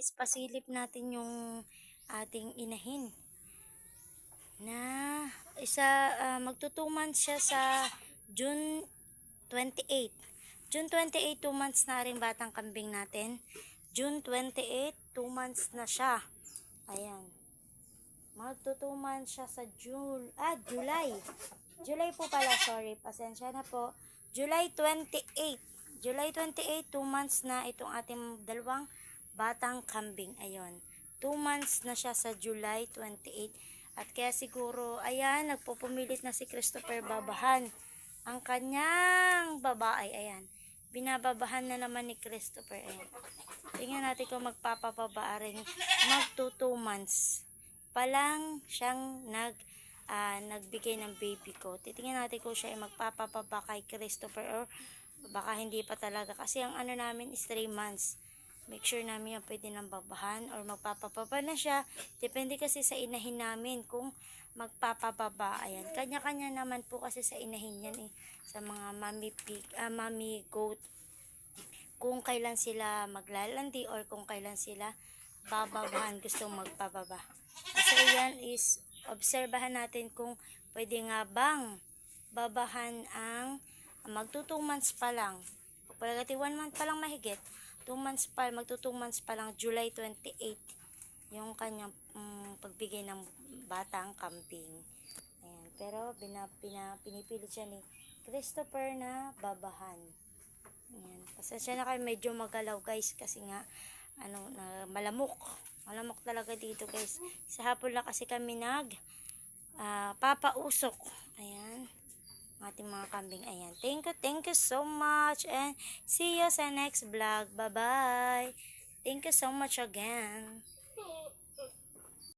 guys, pasilip natin yung ating inahin. Na isa ah, magtutuman siya sa June 28. June 28, 2 months na rin batang kambing natin. June 28, 2 months na siya. Ayan. Magtutuman siya sa June, ah, July. July po pala, sorry. Pasensya na po. July 28. July 28, 2 months na itong ating dalawang batang kambing. Ayun. 2 months na siya sa July 28. At kaya siguro, ayan, nagpupumilit na si Christopher Babahan. Ang kanyang babae, ayan. Binababahan na naman ni Christopher. Ayan. Tingnan natin kung magpapababa rin. Magto 2 months pa lang siyang nag ah, nagbigay ng baby ko. Titingnan natin kung siya ay magpapapaba kay Christopher or baka hindi pa talaga. Kasi ang ano namin is 3 months. Make sure namin yung pwede nang babahan or magpapapaba na siya. Depende kasi sa inahin namin kung magpapababa. Ayan. Kanya-kanya naman po kasi sa inahin yan eh. Sa mga mommy pig, ah, mommy goat. Kung kailan sila maglalandi or kung kailan sila bababahan gustong magpababa. So, yan is obserbahan natin kung pwede nga bang babahan ang magto 2 months pa lang. Pagpalagati 1 month pa lang mahigit. 2 months pa, magto 2 months pa lang, July 28, yung kanyang mm, pagbigay ng batang kambing. Ayan. Pero bina, pina, pinipilit siya ni Christopher na babahan. Ayan. Pasensya na kayo medyo magalaw guys kasi nga ano na malamok. Malamok talaga dito guys. Sa hapon lang kasi kami nag ah, papausok. Ayan. Ating mga kambing. Ayan. Thank you, thank you so much. And see you sa next vlog. Bye-bye. Thank you so much again.